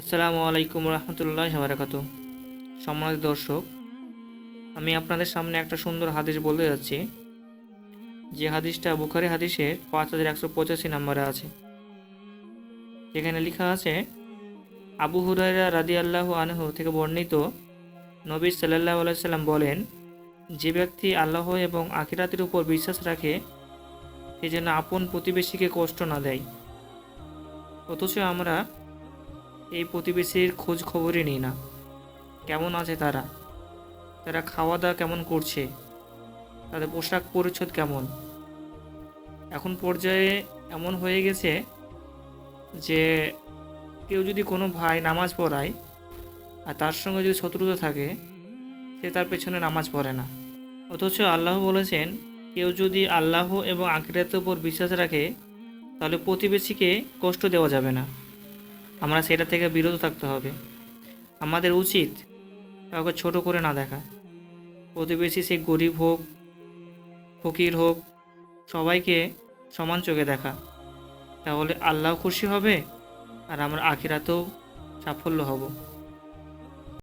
আসসালামু আলাইকুম রহমতুল্লাহ বারাকাতু সম্মানিত দর্শক, আমি আপনাদের সামনে একটা সুন্দর হাদিস বলতে যাচ্ছি। যে হাদিসটা বুখারি হাদিসের পাঁচ হাজার একশো পঁচাশি নম্বরে আছে। যেখানে লেখা আছে, আবু হুরাইরা রাদি আল্লাহ আনহু থেকে বর্ণিত নবী সাল্লাহ আলাইসাল্লাম বলেন, যে ব্যক্তি আল্লাহ এবং আখিরাতের উপর বিশ্বাস রাখে, সে যেন আপন প্রতিবেশীকে কষ্ট না দেয়। অথচ আমরা এই প্রতিবেশীর খোঁজ খবরই নিই না। কেমন আছে তারা? তারা খাওয়া দাওয়া কেমন করছে? তাদের পোশাক পরিচ্ছদ কেমন? এখন পর্যায়ে এমন হয়ে গেছে যে, কেউ যদি কোনো ভাই নামাজ পড়ায় আর তার সঙ্গে যদি শত্রুতা থাকে, সে তার পেছনে নামাজ পড়ে না। অথচ আল্লাহ বলেছেন, কেউ যদি আল্লাহ এবং আখিরাতের উপর বিশ্বাস রাখে, তাহলে প্রতিবেশীকে কষ্ট দেওয়া যাবে না। আমরা সেটা থেকে বিরত থাকতে হবে। আমাদের উচিত কাউকে ছোট করে না দেখা। প্রতিবেশী সে গরিব হোক, ফকির হোক, সবাইকে সমান চোখে দেখা। তাহলে আল্লাহ খুশি হবে আর আমরা আখিরাতেও সাফল্য হব।